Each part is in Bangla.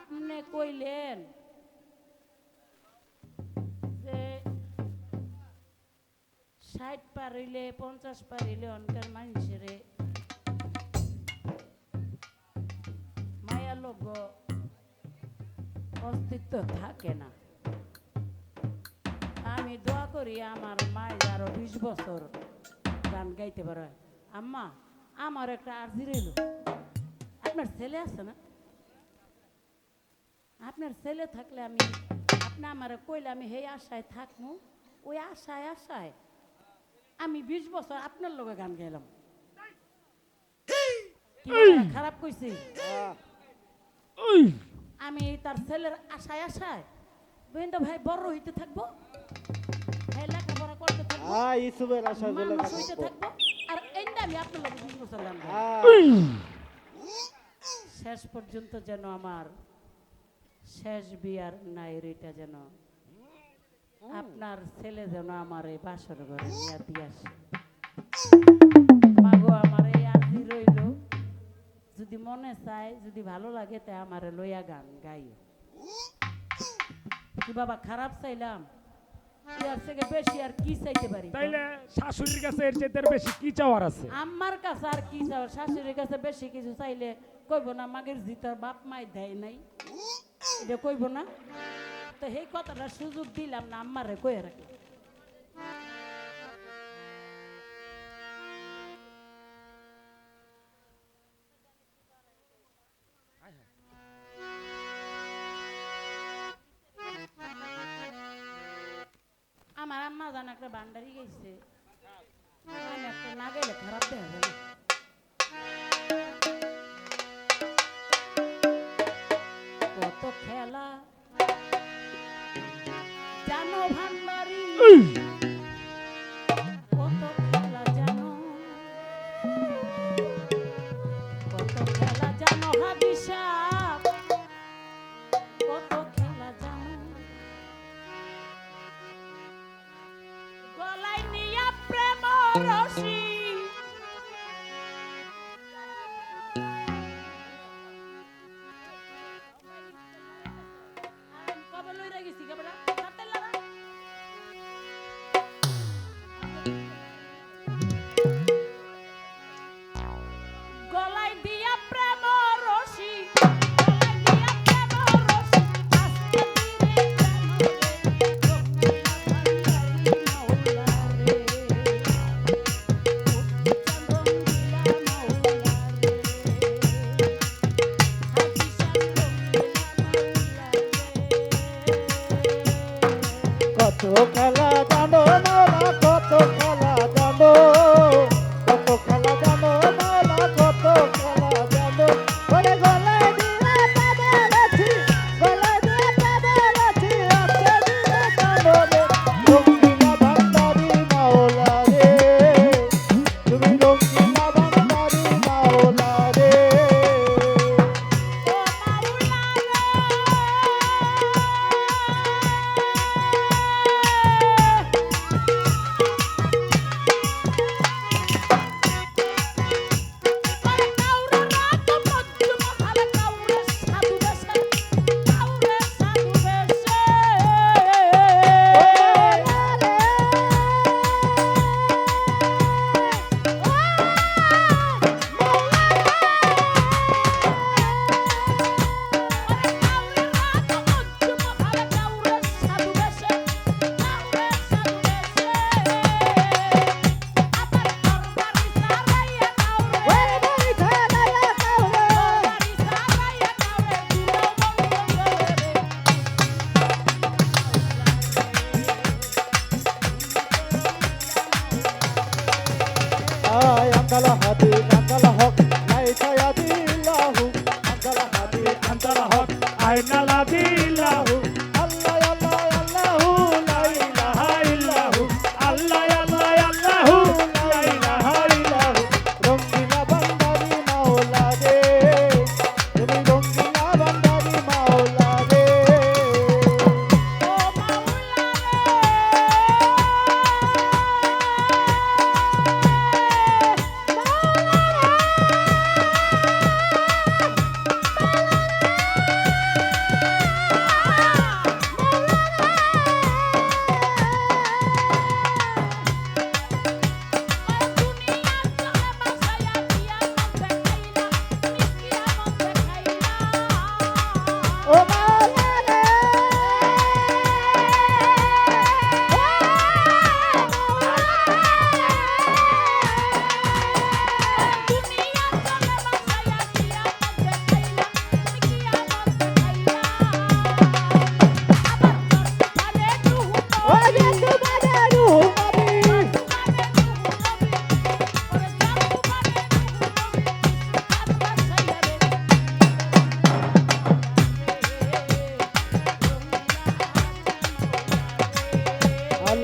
আপনি কইলেন যে ষাট পার হইলে পঞ্চাশ পার হইলে অনকার মানুষেরে মায়া লোক অস্তিত্ব থাকে না। আমি দোয়া করি আমার মায়ের আরও বিশ বছর গান গাইতে পারে। আম্মা, আমার একটা আর্জি রইল। আপনার ছেলে আছে না? আপনার ছেলে থাকলে আমি আপনি আমার কইলে আমি সেই আশায় থাকব ওই আশায় আশায় আমি বিশ বছর আপনার লগে গান গাইলাম। বলে, খারাপ কইছি? আমি তার ছেলের আশায় আশায় বুঝেন ভাই বড় হইতে থাকব লেখাপড়া করতে মানুষ হইতে থাকব আর এইটা আমি আপনার লগে বিশ বছর গান। শেষ পর্যন্ত যেন আমার শেষ বিয়ার নাইরিটা যেন। আপনার ছেলে যেন আমার এই বাসর ঘরে নিয়ে দিয়ে আসে। মাগো আমার এই আর্জি রইল। যদি মনে চায় যদি ভালো লাগে তাই আমার লইয়া গান গাইও। কি বাবা খারাপ চাইলাম? ইয়ার থেকে বেশি আর কি চাইতে পারি? তাইলে শাশুড়ির কাছে এর চেয়ে বেশি কি চাওয়ার আছে? আমার কাছে আর কি চাও শাশুড়ির কাছে বেশি কিছু চাইলে কইব না মাগের জিতার বাপ মাই দেয় নাই। এটা কইব না? তো সেই কথাটা সুযোগ দিলাম না কয়ে আমার আম্মা জান একটা বান্ডারি গেছে। একটা না গেলে খারাপ দেখা যাবে। কত খেলা। জানো ভান্ডারি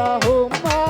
আল্লাহ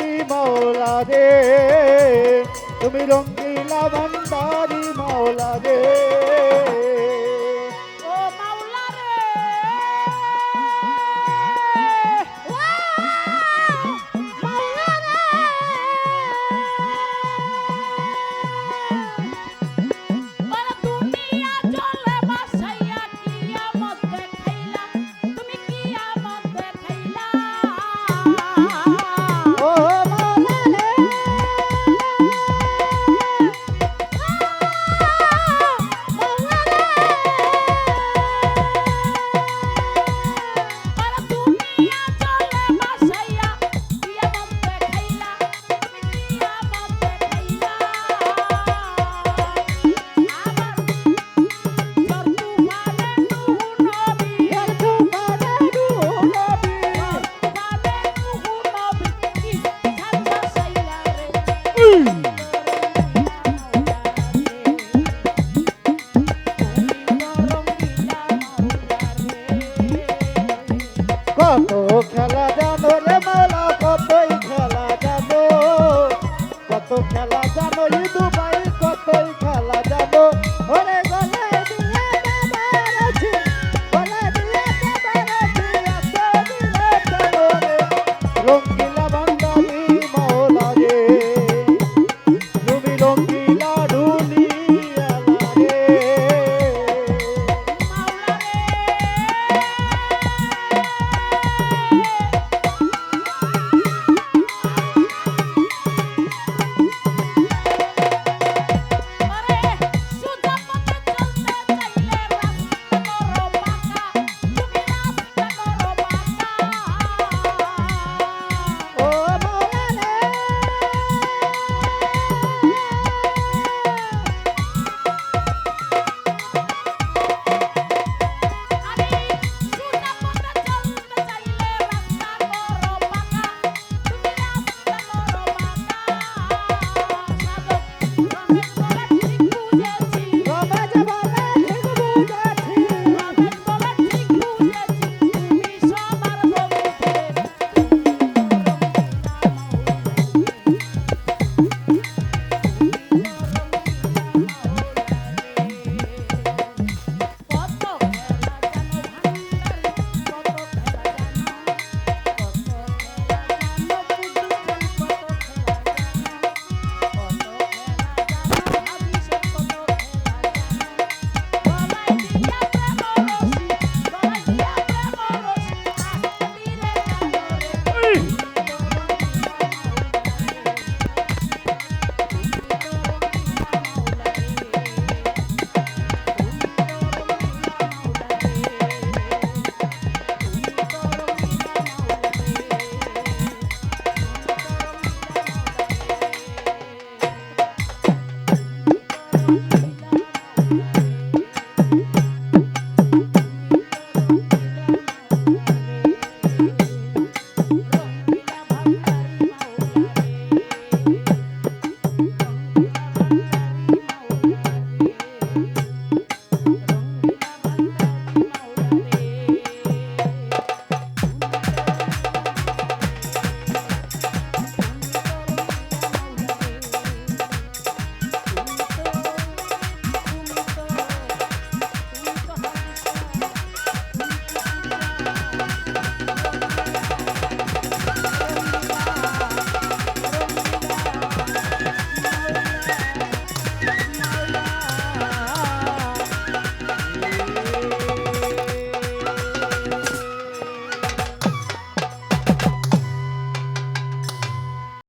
ভান্ডারি মাওলা রে তুমি রঙ্গিলা ভান্ডারি মাওলা রে।